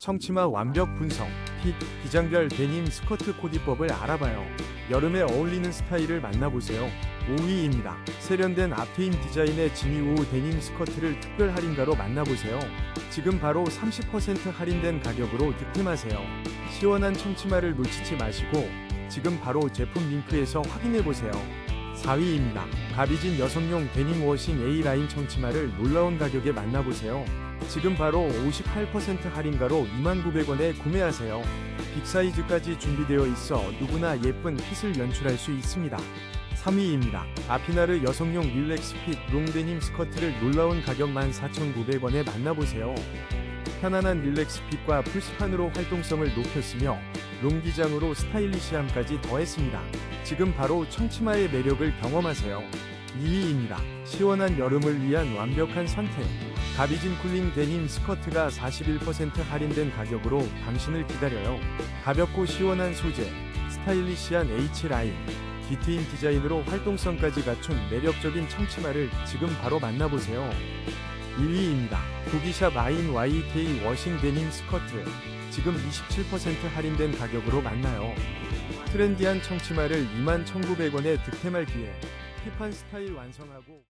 청치마 완벽 분석, 핏, 기장별 데님 스커트 코디법을 알아봐요. 여름에 어울리는 스타일을 만나보세요. 5위입니다. 세련된 앞트임 디자인의 지니우 데님 스커트를 특별 할인가로 만나보세요. 지금 바로 30% 할인된 가격으로 득템하세요. 시원한 청치마를 놓치지 마시고 지금 바로 제품 링크에서 확인해보세요. 4위입니다. 가비진 여성용 데님 워싱 A라인 청치마를 놀라운 가격에 만나보세요. 지금 바로 58% 할인가로 29,000원에 구매하세요. 빅 사이즈까지 준비되어 있어 누구나 예쁜 핏을 연출할 수 있습니다. 3위입니다. 아피나르 여성용 릴렉스 핏 롱데님 스커트를 놀라운 가격 14,900원에 만나보세요. 편안한 릴렉스 핏과 풀스판으로 활동성을 높였으며 롱기장으로 스타일리시함까지 더했습니다. 지금 바로 청치마의 매력을 경험하세요. 2위입니다. 시원한 여름을 위한 완벽한 선택. 가비진 쿨링 데님 스커트가 41% 할인된 가격으로 당신을 기다려요. 가볍고 시원한 소재, 스타일리시한 H라인, 디트인 디자인으로 활동성까지 갖춘 매력적인 청치마를 지금 바로 만나보세요. 1위입니다. 구기샵 아인 YK 워싱 데님 스커트. 지금 27% 할인된 가격으로 만나요. 트렌디한 청치마를 21,900원에 득템할 기회. 힙한 스타일 완성하고